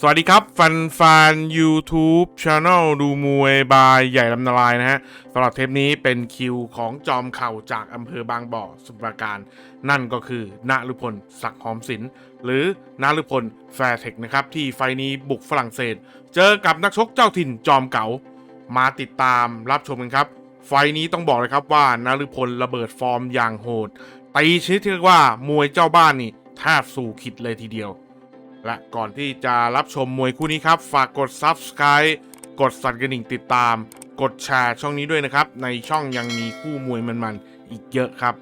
สวัสดีครับแฟนแฟน YouTube Channel ดูมวยบายใหญ่ลำนาลายนะฮะสำหรับเทปนี้เป็นคิวของจอมเข่าจากอำเภอบางบ่อสมุทรปราการ นั่นก็คือนาลุพลศักดิ์หอมศิลป์หรือนาลุพลแฟร์เทคนะครับ ที่ไฟนี้บุกฝรั่งเศส เจอกับนักชกเจ้าถิ่นจอมเก่า มาติดตามรับชมกันครับ ไฟนี้ต้องบอกเลยครับว่านาลุพลระเบิดฟอร์มอย่างโหดตีชนิดที่เรียกว่ามวยเจ้าบ้านนี่แทบสู่ขิดเลยทีเดียว และก่อนที่จะรับชมมวยคู่นี้ครับ ฝากกด Subscribe กดสั่นกระดิ่งติดตาม กดแชร์ช่องนี้ด้วยนะครับ ในช่องยังมีคู่มวยมันๆ อีกเยอะครับ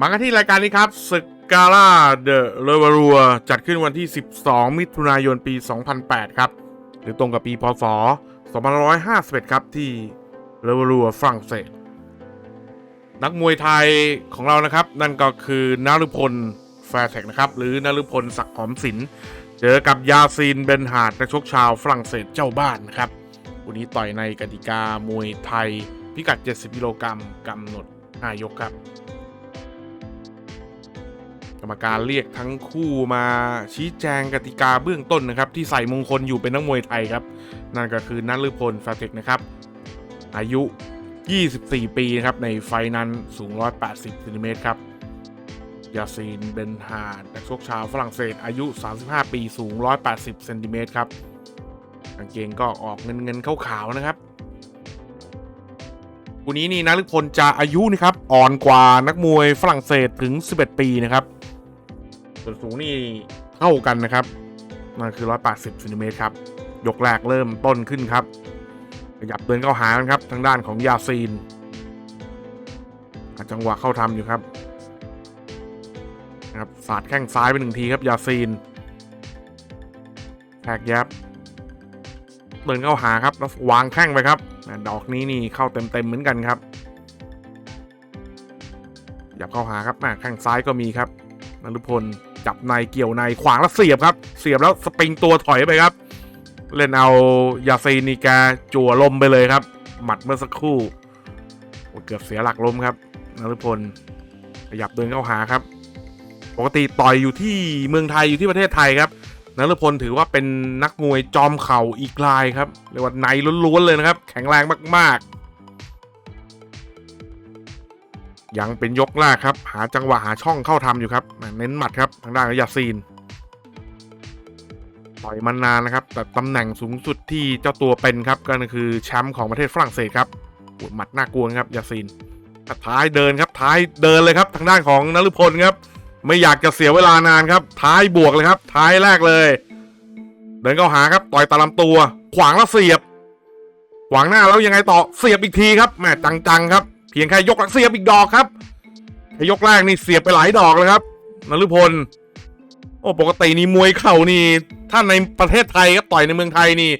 มากันที่รายการนี้ครับศึกกาล่าเดอะเลวารัวจัดขึ้นวันที่ 12 มิถุนายนปี 2008 ครับ หรือตรงกับปีพศ 2551 ครับที่เลวารัวฝรั่งเศส นักมวยไทยของเรานะครับ นั่นก็คือนารุพล แฟร์เทคนะครับ หรือนรุพลศักดิ์หอมศิลป์เจอกับยาซีนเบนฮาดนักชกชาวฝรั่งเศสเจ้าบ้านนะครับวันนี้ต่อยในกติกามวยไทย พิกัด 70กิโลกรัมกำหนด5ยกครับ กรรมการเรียกทั้งคู่มาชี้แจงกติกาเบื้องต้นนะครับ ที่ใส่มงคลอยู่เป็นนักมวยไทยครับ นั่นก็คือนัทลือพลแฟร์เทคนะครับ อายุ 24 ปีนะครับในไฟนั้นสูง 180ซนเมตรครับ ยาซีนเบนฮาดนักชกชาวฝรั่งเศสอายุ 35 ปีสูง 180เซนติเมตรครับกางเกงก็ออกเงินเงินขาวๆนะครับคู่นี้นี่นักลึกพลจะอายุนะครับอ่อนกว่านักมวยฝรั่งเศสถึง 11 ปีนะครับส่วนสูงนี่เท่ากันนะครับนั่นคือ 180เซนติเมตรครับยกแรกเริ่มต้นขึ้นครับขยับเดินเข้าหากันครับทางด้านของยาซีนหาจังหวะเข้าทำอยู่ครับ ครับสาดแข้งซ้ายไปหนึ่งทีครับยาซีนแทกยับเดินเข้าหาครับแล้ววางแข้งไปครับดอกนี้นี่เข้าเต็มๆเหมือนกันครับหยับเข้าหาครับแข้งซ้ายก็มีครับนรุพลจับในเกี่ยวในขวางแล้วเสียบครับ เสียบแล้วสปริงตัวถอยไปครับ เล่นเอายาซีนนี่แกจั่วลมไปเลยครับ หมัดเมื่อสักครู่เกือบเสียหลักล้มครับนรุพลขยับเดินเข้าหาครับ ปกติต่อยอยู่ที่เมืองไทยอยู่ที่ประเทศไทยครับนรพลถือว่าเป็นนักมวยจอมเข่าอีกรายครับเรียกว่าในล้วนๆเลยนะครับ แข็งแรงมากๆ ยังเป็นยกแรกครับ หาจังหวะหาช่องเข้าทำอยู่ครับ เน้นหมัดครับทางด้านยาซีน ต่อยมานานนะครับ แต่ตำแหน่งสูงสุดที่เจ้าตัวเป็นครับ ก็คือแชมป์ของประเทศฝรั่งเศสครับหมัดน่ากลัวครับยาซีนท้ายเดินครับท้ายเดินเลยครับทางด้านของนฤพลครับ ไม่อยากจะเสียเวลานานครับ ท้ายบวกเลยครับ ท้ายแรกเลย เดินเข้าหาครับ ต่อยตาลำตัว ขวางแล้วเสียบ ขวางหน้าแล้วยังไงต่อเสียบอีกทีครับแหมจังๆครับ เพียงแค่ยกแล้วเสียบอีกดอกครับแค่ยกแรกนี่เสียบไปหลายดอกเลยครับนฤพลโอ้ปกตินี่มวยเข่านี่ถ้าในประเทศไทยครับต่อยในเมืองไทยนี่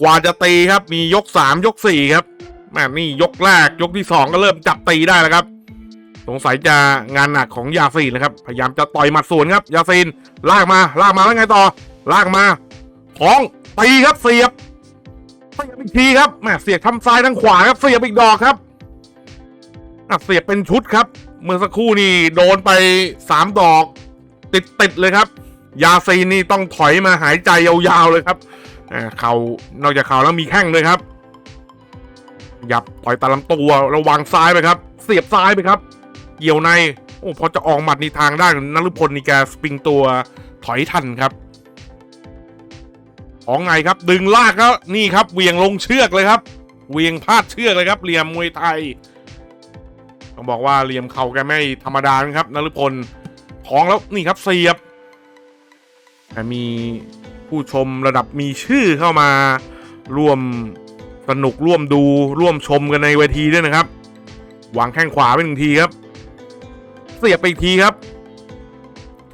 กว่าจะตีครับ มียกสามยกสี่ครับแม่นี่ยกแรกยกที่สองก็เริ่มจับตีได้แล้วครับ สงสัยจะงานหนักของยาซีนนะครับ พยายามจะต่อยหมัดสวนครับ ยาซีนลากมาลากมาแล้วไงต่อ ลากมาของตีครับเสียบเสียบอีกทีครับแม่เสียบทำซ้ายทั้งขวาครับเสียบอีกดอกครับอ่เสียบเป็นชุดครับ เมื่อสักครู่นี่โดนไปสามดอก ติดติดเลยครับ ยาซีนนี่ต้องถอยมาหายใจยาวๆเลยครับอ่าเขานอกจากเข่าแล้วมีแข้งเลยครับหยับต่อยตาลำตัวระวังซ้ายไปครับ เสียบซ้ายไปครับ เกี่ยวใน โอ้พอจะออกหมัดในทางด้านนฤพลนี่แกสปริงตัวถอยทันครับของไงครับดึงลากแล้วนี่ครับเวียงลงเชือกเลยครับเวียงพลาดเชือกเลยครับเหลี่ยมมวยไทยต้องบอกว่าเหลี่ยมเข่าแกไม่ธรรมดานะครับนฤพลของแล้วนี่ครับเสียบแต่มีผู้ชมระดับมีชื่อเข้ามาร่วมสนุกร่วมดูร่วมชมกันในเวทีด้วยนะครับวางแข้งขวาไปหนึ่งทีครับ สียบไปอีกทีครับ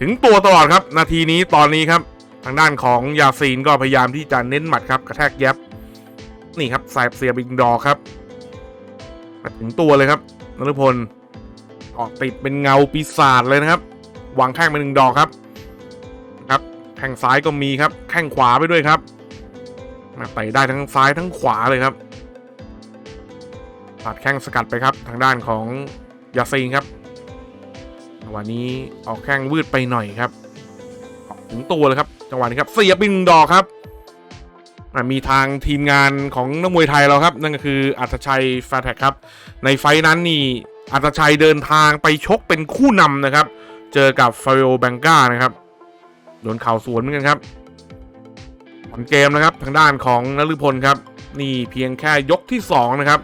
ถึงตัวตลอดครับ นาทีนี้ตอนนี้ครับ ทางด้านของยาซีนก็พยายามที่จะเน้นหมัดครับกระแทกแยบนี่ครับสายเสียบอีกดอกครับมาถึงตัวเลยครับนฤพลออกติดเป็นเงาปีศาจเลยนะครับวางแข้งไปหนึ่งดอกครับครับแข้งซ้ายก็มีครับแข้งขวาไปด้วยครับมาไปได้ทั้งซ้ายทั้งขวาเลยครับปัดแข้งสกัดไปครับ ทางด้านของยาซีนครับ วันนี้ออกแข้งวืดไปหน่อยครับออกถึงตัวเลยครับ จังหวะนี้ครับเสียบบิงดอกครับมีทางทีมงานของนักมวยไทยเราครับ นั่นก็คืออัตชัยแฟร์แท็กครับ ในไฟนั้นนี่อัตชัยเดินทางไปชกเป็นคู่นำนะครับ เจอกับฟาโอแบงกานะครับโดนเข่าสวนเหมือนกันครับผลเกมนะครับทางด้านของนฤพลครับ นี่เพียงแค่ยกที่ 2 นะครับ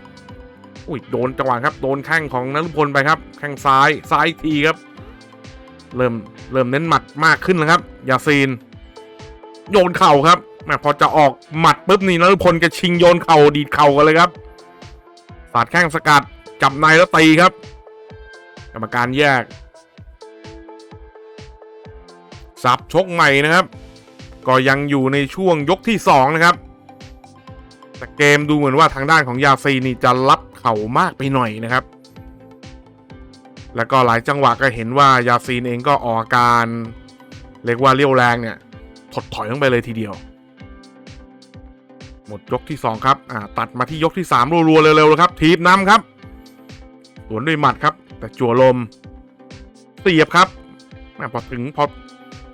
อุ้ยโดนจังหวะครับ โดนแข้งของนฤพลไปครับ แข้งซ้ายซ้ายอีกทีครับ เริ่มเริ่มเน้นหมัดมากขึ้นแล้วครับ ยาซีน โยนเข่าครับแมพอจะออกหมัดปุ๊บนี่นฤพลก็ชิงโยนเข่าดีดเข่ากันเลยครับ สาดแข้งสกัดจับในแล้วตีครับ กรรมการแยกสับชกใหม่นะครับ ก็ยังอยู่ในช่วงยกที่ 2 นะครับ แต่เกมดูเหมือนว่าทางด้านของยาซีนี่จะรับ ข่ามากไปหน่อยนะครับ แล้วก็หลายจังหวะก็เห็นว่ายาซีนเองก็ออกอาการ เรียกว่าเลี้ยวแรงเนี่ยถดถอยลงไปเลยทีเดียว หมดยกที่ 2 ครับอ่าตัดมาที่ยกที่ 3 รัวๆเร็วๆเลยครับ ทีบนำครับสวนด้วยหมัดครับ แต่จั่วลมเสียบครับพอถึงพอ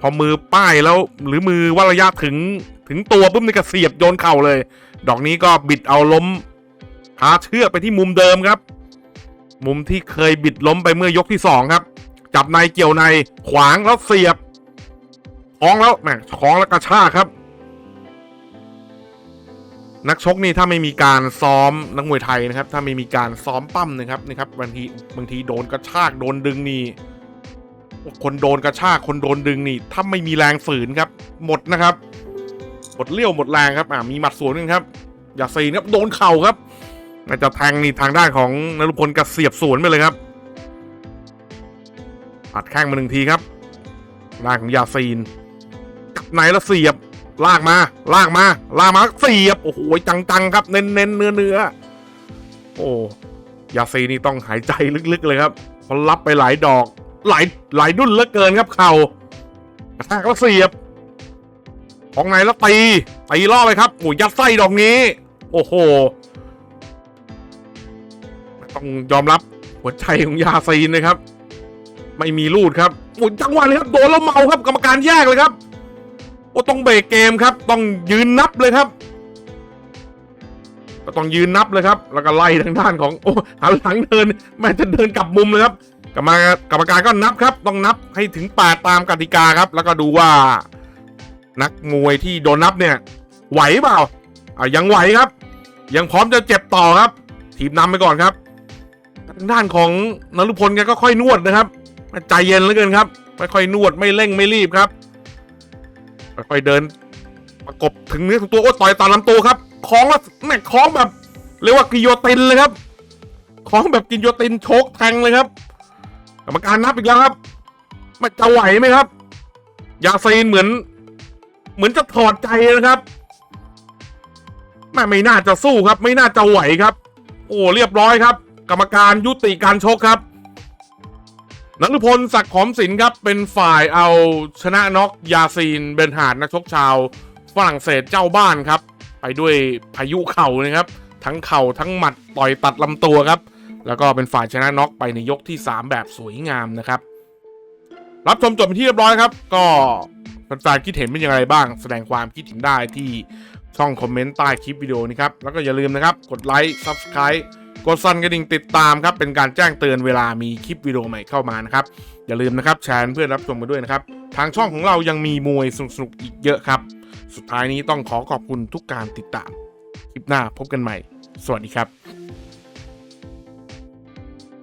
พอมือป้ายแล้วหรือมือว่าระยะถึงถึงตัวปุ๊บนี่ก็เสียบโยนเข่าเลย ดอกนี้ก็บิดเอาล้ม พาเชือกไปที่มุมเดิมครับ มุมที่เคยบิดล้มไปเมื่อยกที่สองครับ จับในเกี่ยวในขวางแล้วเสียบคล้องแล้วแหมคล้องแล้วกระชากครับ นักชกนี่ถ้าไม่มีการซ้อมนักมวยไทยนะครับ ถ้าไม่มีการซ้อมปั้มนะครับนี่ครับบางทีบางทีโดนกระชากโดนดึงนี่คนโดนกระชากคนโดนดึงนี่ถ้าไม่มีแรงฝืนครับ หมดนะครับหมดเลี้ยวหมดแรงครับอ่ามีหมัดสวนกันครับ อย่าซีนะครับโดนเข่าครับ น่าจะแทงนี่ทางด้านของนรุพลกระเสียบสวนไปเลยครับอัดแข้งมาหนึ่งทีครับด้านของยาซีนกับไหนแล้วเสียบลากมาลากมาลากมาเสียบโอ้โหจังๆครับเน้นเน้นเนื้อเนื้อโอ้ยาซีนี่ต้องหายใจลึกๆเลยครับเพราะรับไปหลายดอก หลายหลายดุนเหลือเกินครับเข่ากระแทกแล้วเสียบ ของไหนแล้วตีตีล่อเลยครับโอ้ยัดไส้ดอกนี้ โอ้โห ต้องยอมรับหัวใจของยาซีนนะครับ ไม่มีลูดครับโอ้ยจังหวะเลยครับโดนแล้วเมาครับกรรมการแยกเลยครับโอ้ต้องเบรกเกมครับ ต้องยืนนับเลยครับ ก็ต้องยืนนับเลยครับ แล้วก็ไล่ทางด้านของโอ้หันหลังเดินแม่จะเดินกลับมุมเลยครับกรรมการกรรมการก็นับครับ ต้องนับให้ถึงแปดตามกติกาครับ แล้วก็ดูว่า นักมวยที่โดนนับเนี่ย ไหวเปล่าอ่ายังไหวครับ ยังพร้อมจะเจ็บต่อครับ ทีมนำไปก่อนครับ ทางด้านของนรุพลแกก็ค่อยนวดนะครับใจเย็นเหลือเกินครับค่อยๆนวดไม่เร่งไม่รีบครับค่อยๆเดิน ประกบถึงเนื้อถึงตัวโอ้ต่อยตามลำตัวครับคล้องแล้วแม่คล้องแบบเรียกว่ากิโยตินเลยครับคล้องแบบกิโยตินโชกแทงเลยครับกรรมการนับอีกแล้วครับมันจะไหวไหมครับ ยาซีนเหมือน เหมือนจะถอดใจนะครับแม่ไม่น่าจะสู้ครับ ไม่น่าจะไหวครับ โอ้เรียบร้อยครับ กรรมการยุติการชกครับนันทพลศักดิ์หอมศิลป์ครับเป็นฝ่ายเอาชนะน็อกยาซีนเบนฮาดนักชกชาว ฝรั่งเศสเจ้าบ้านครับ ไปด้วยพายุเข่านะครับ ทั้งเข่าทั้งหมัดต่อยตัดลำตัวครับ แล้วก็เป็นฝ่ายชนะน็อกไปในยกที่ 3 แบบสวยงามนะครับ รับชมจบเป็นที่เรียบร้อยครับ ก็แฟนๆคิดเห็นเป็นอย่างไรบ้าง แสดงความคิดเห็นได้ที่ช่องคอมเมนต์ใต้คลิปวิดีโอนี้ครับแล้วก็อย่าลืมนะครับกดไลค์ Subscribe กดสั่นกระดิ่งติดตามครับเป็นการแจ้งเตือนเวลามีคลิปวิดีโอใหม่เข้ามานะครับ อย่าลืมนะครับแชร์เพื่อนรับชมมาด้วยนะครับ ทางช่องของเรายังมีมวยสนุกๆอีกเยอะครับ สุดท้ายนี้ต้องขอขอบคุณทุกการติดตาม คลิปหน้าพบกันใหม่ สวัสดีครับ